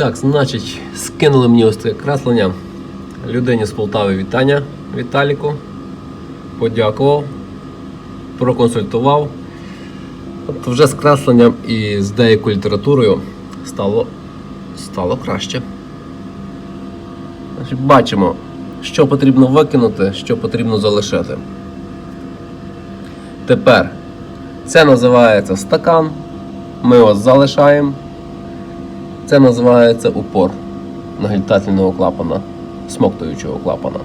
Так, значить, скинули мені ось це креслення. Людині з Полтави вітання Віталіку. Подякував, проконсультував. От вже з кресленням і з деякою літературою стало, стало краще. Значить, бачимо, що потрібно викинути, що потрібно залишити. Тепер це називається стакан. Ми його залишаємо. Це називається упор нагнітательного клапана, смоктуючого клапана.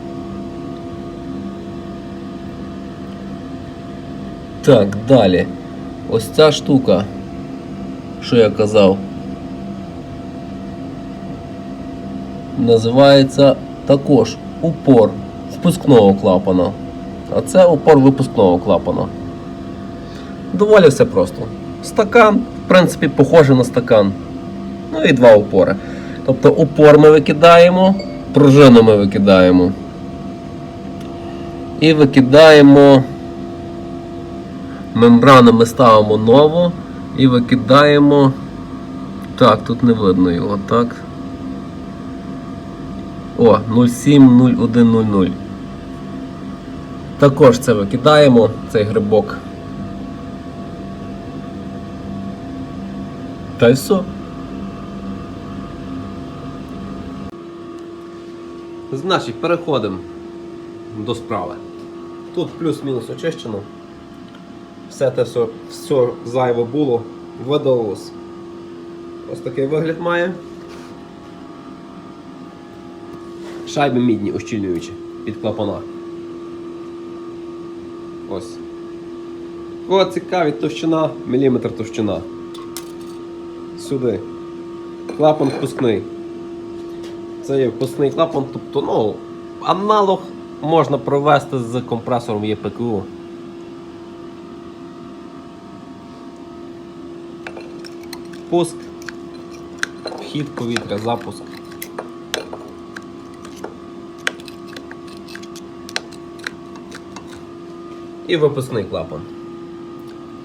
Так, далі. Ось ця штука, що я казав, називається також упор впускного клапана. А це упор випускного клапана. Доволі все просто. Стакан, в принципі, похожий на стакан. Ну і два упори. Тобто упор ми викидаємо, пружину ми викидаємо. І викидаємо. Мембрану ми ставимо нову і викидаємо. Так, тут не видно його, так. О, 070100. Також це викидаємо, цей грибок. Та й все. Значить, переходимо до справи. Тут плюс-мінус очищено. Все те, все, все зайве було, видалилось. Ось такий вигляд має. Шайби мідні ощільнюючі під клапана. Ось. Кого цікавить товщина, міліметр товщина. Сюди. Клапан впускний. Це є впускний клапан, тобто, ну, аналог можна провести з компресором ЄПКУ. Пуск, вхід повітря, запуск. І випускний клапан.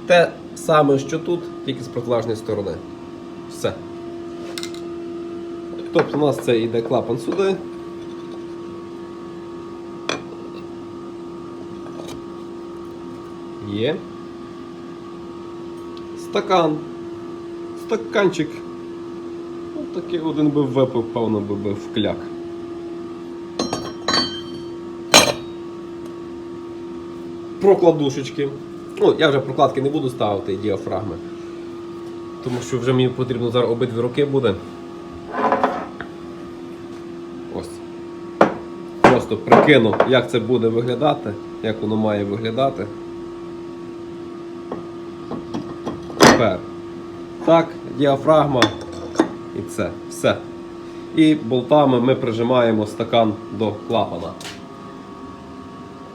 Те саме, що тут, тільки з протилежної сторони. Все. Тобто у нас це йде клапан сюди. Є. Стакан. Стаканчик. Ось такий один би випив, певно би би в кляк. Прокладушечки. Ну, я вже прокладки не буду ставити діафрагми. Тому що вже мені потрібно зараз обидві руки буде. Ось. Просто прикину, як це буде виглядати, як воно має виглядати. Тепер. Так, діафрагма і це. Все. І болтами ми прижимаємо стакан до клапана.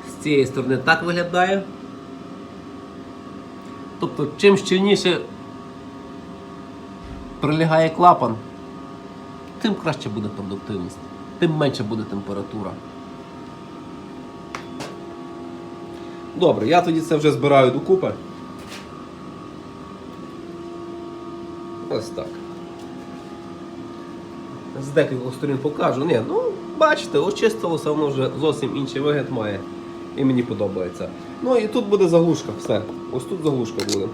З цієї сторони так виглядає. Тобто, чим щільніше прилягає клапан, тим краще буде продуктивність, тим менше буде температура. Добре, я тоді це вже збираю докупи. Ось так. З декількох сторін покажу. Ні, ну бачите, очистилося, воно вже зовсім інший вигляд має. І мені подобається. Ну і тут буде заглушка, все. Ось тут заглушка буде.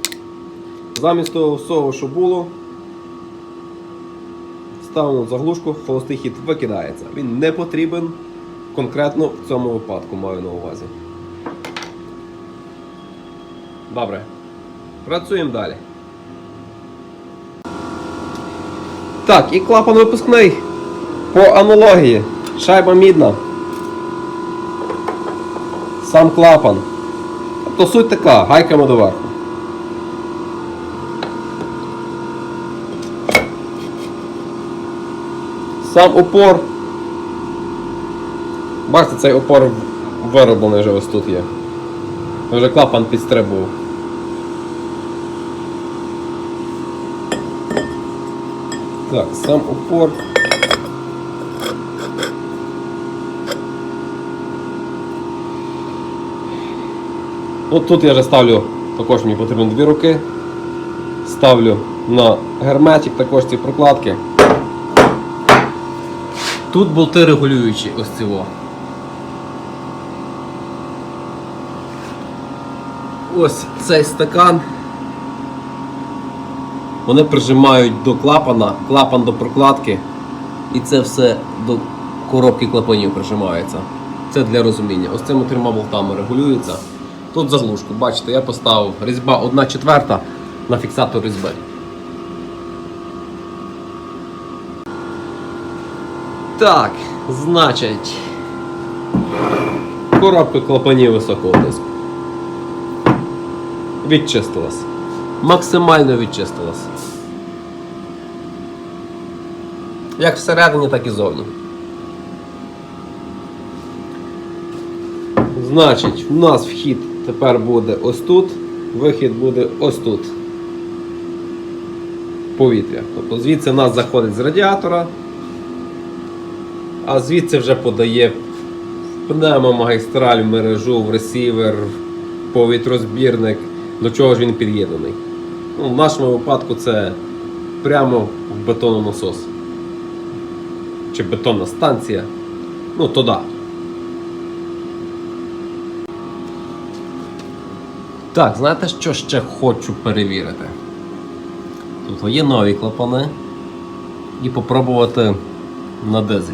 Замість того всього, що було, ставимо заглушку, холостий хід викидається. Він не потрібен конкретно в цьому випадку, маю на увазі. Добре. Працюємо далі. Так, і клапан випускний. По аналогії. Шайба мідна. Сам клапан. Тобто суть така, гайками доверху. Сам упор. Бачите, цей опор вироблений вже ось тут є. Вже клапан підстрибував. Так, сам упор. От тут я вже ставлю, також мені потрібно дві руки. Ставлю на герметик також ці прокладки. Тут болти регулюючі, ось цього. Ось цей стакан. Вони прижимають до клапана, клапан до прокладки. І це все до коробки клапанів прижимається. Це для розуміння. Ось цими трьома болтами регулюється. Тут заглушку, бачите, я поставив різьба 1 четверта на фіксатор різьби. Так, значить. Коробка клапанів високого тиску. Відчистилась. Максимально відчистилась. Як всередині, так і зовні. Значить, у нас вхід тепер буде ось тут, вихід буде ось тут. Повітря. Тобто звідси у нас заходить з радіатора, а звідси вже подає в пневмомагістраль, в мережу, в ресівер, в повітрозбірник, до чого ж він під'єднаний. Ну, в нашому випадку це прямо в бетононасос. Чи бетонна станція. Ну, туди. Так, знаєте, що ще хочу перевірити? Тут є нові клапани і попробувати на дизель.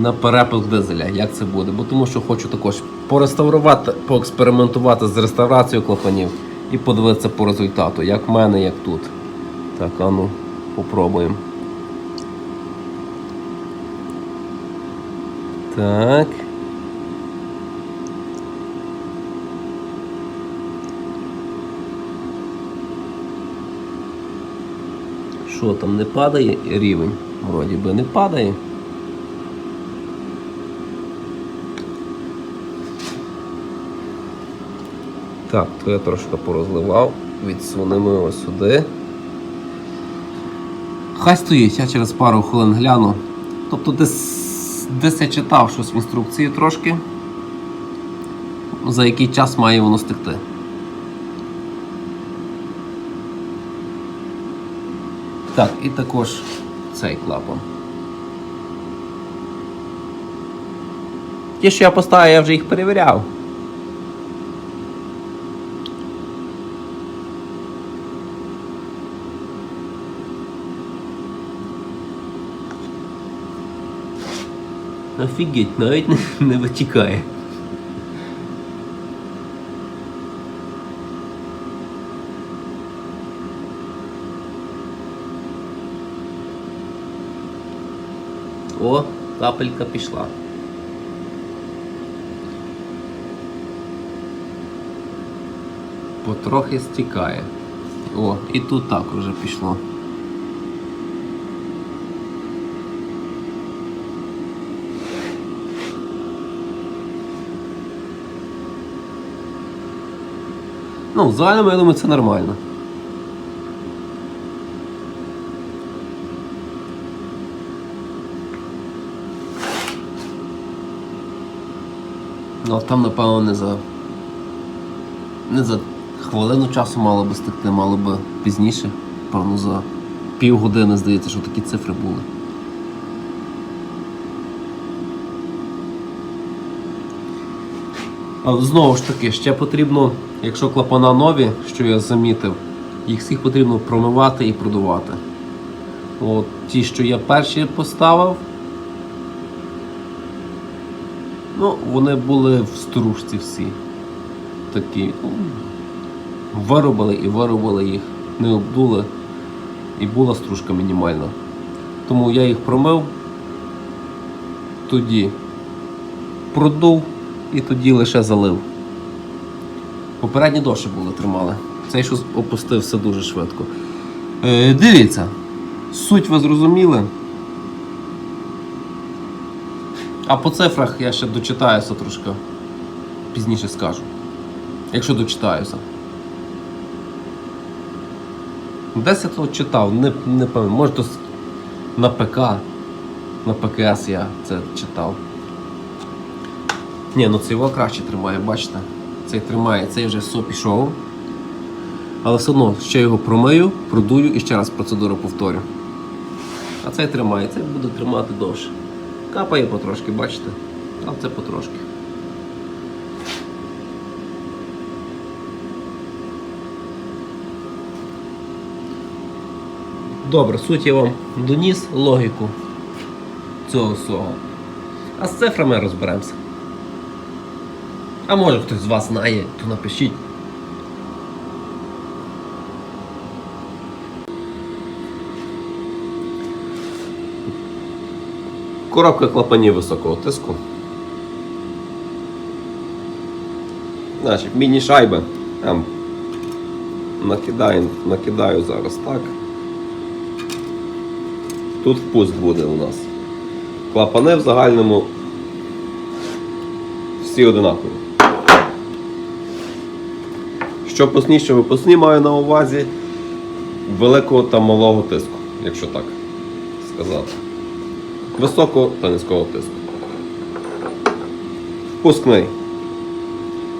На перепуск дизеля, як це буде. Бо тому що хочу також пореставрувати, поекспериментувати з реставрацією клапанів і подивитися по результату, як в мене, як тут. Так, а ну, попробуємо. Так. Що там не падає рівень? Вроді би не падає. Так, то я трошки порозливав. Відсунемо його сюди. Хай стоїть, я через пару хвилин гляну. Тобто десь, десь я читав щось в інструкції трошки. За який час має воно стекти. Так, і також цей клапан. Ті, що я поставив, я вже їх перевіряв. Офігеть, навіть не, не витікає. О, капелька пішла. Потрохи стікає. О, і тут так уже пішло. Ну, в загальному, я думаю, це нормально. Ну, там, напевно, не за. Не за хвилину часу мало би стекти, мало би пізніше. Певно, за півгодини, здається, що такі цифри були. Знову ж таки, ще потрібно, якщо клапана нові, що я замітив, їх всіх потрібно промивати і продувати. От ті, що я перші поставив, ну, вони були в стружці всі. Такі. ну, Виробили і виробили їх, не обдули, і була стружка мінімальна. Тому я їх промив, тоді продув і тоді лише залив. Попередні довше були тримали. Цей що опустився дуже швидко. Е, дивіться, суть ви зрозуміли. А по цифрах я ще дочитаюся трошки. Пізніше скажу. Якщо дочитаюся. Десь я то читав, не, не пам'ятаю, може то на ПК, на ПКС я це читав. Ні, ну цей його краще тримає, бачите? Цей тримає, цей вже все пішов. Але все одно ще його промию, продую і ще раз процедуру повторю. А цей тримає, цей буде тримати довше. Капає потрошки, бачите? А це потрошки. Добре, суть я вам доніс логіку цього всього. А з цифрами розберемося. А може хтось з вас знає, то напишіть. Коробка клапанів високого тиску. Значить, міні-шайби. Там накидаю, накидаю зараз так. Тут впуск буде у нас. Клапани в загальному всі одинакові. Що посні, що випускні маю на увазі великого та малого тиску, якщо так сказати. Високого та низького тиску. Впускний.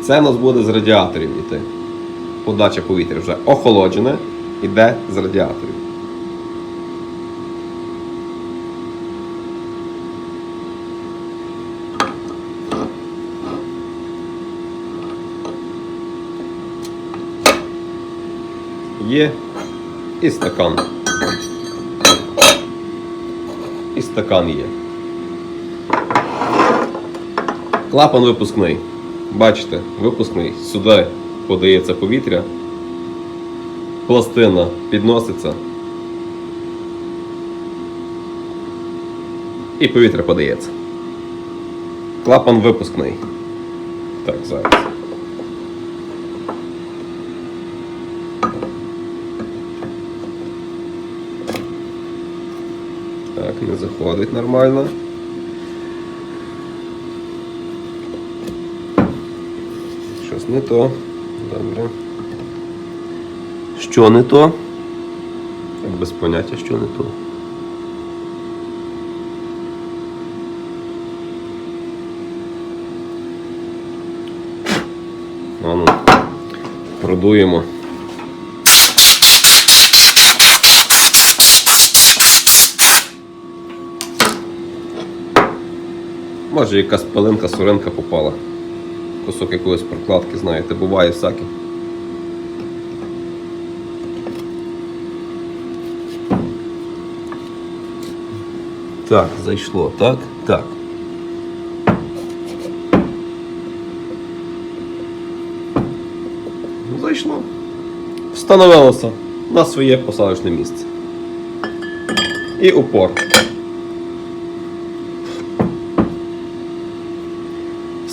Це у нас буде з радіаторів йти. Подача повітря вже охолоджене, йде з радіаторів. Є і стакан. І стакан є. Клапан випускний. Бачите, випускний. Сюди подається повітря. Пластина підноситься. І повітря подається. Клапан випускний. Так, зараз. Не заходить нормально. Щось не то. Добре. Що не то? Без поняття, що не то. А ну, продуємо. Може якась пилинка, суринка попала. Кусок якоїсь прокладки, знаєте, буває всяке. Так, зайшло, так, так. Ну, Зайшло. Встановилося на своє посадочне місце. І упор.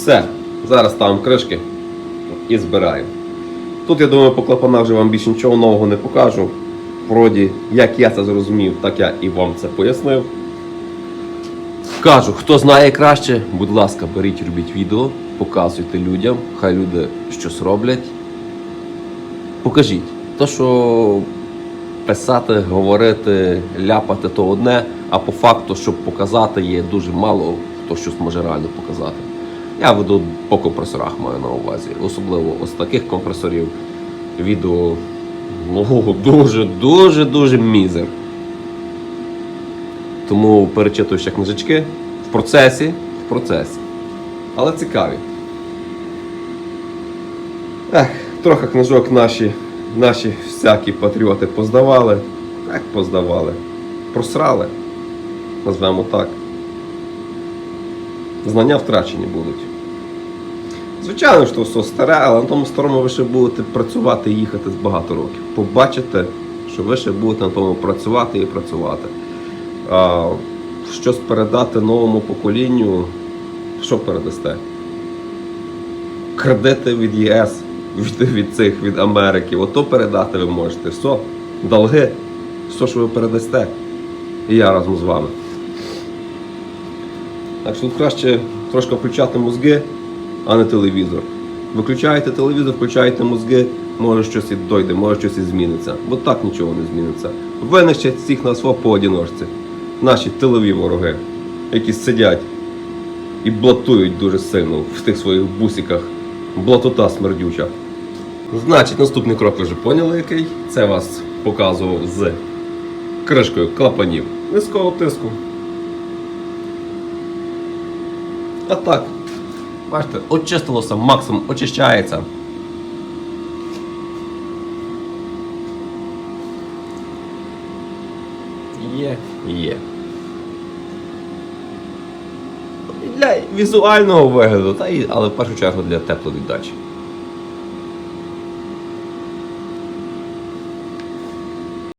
Все. Зараз ставимо кришки і збираємо. Тут, я думаю, по клапанах вже вам більше нічого нового не покажу. Вроді, як я це зрозумів, так я і вам це пояснив. Кажу, хто знає краще, будь ласка, беріть, робіть відео, показуйте людям, хай люди щось роблять. Покажіть. То, що писати, говорити, ляпати то одне, а по факту, щоб показати, є дуже мало хто щось може реально показати. Я веду по компресорах маю на увазі. Особливо ось таких компресорів відео ну, дуже, дуже, дуже мізер. Тому перечитую ще книжечки в процесі, в процесі. Але цікаві. Ех, трохи книжок наші, наші всякі патріоти поздавали. Як поздавали? Просрали. Назвемо так. Знання втрачені будуть. Звичайно, що все старе, але на тому старому ви ще будете працювати і їхати з багато років. Побачите, що ви ще будете на тому працювати і працювати. А, щось передати новому поколінню, що передасте? Кредити від ЄС, від, від цих, від Америки. Ото передати ви можете. Все, долги, все, що ви передасте. І я разом з вами. Так що тут краще трошки включати мозги, а не телевізор. Виключаєте телевізор, включаєте мозги, може щось і дойде, може щось і зміниться. Бо так нічого не зміниться. Винищать всіх нас по поодіночці. Наші тилові вороги, які сидять і блатують дуже сильно в тих своїх бусиках. Блатота смердюча. Значить, наступний крок ви вже поняли який. Це вас показував з кришкою клапанів низького тиску. А так, бачите, очистилося, максимум очищається. Є, є. Для візуального вигляду, та й, але в першу чергу для тепловіддачі.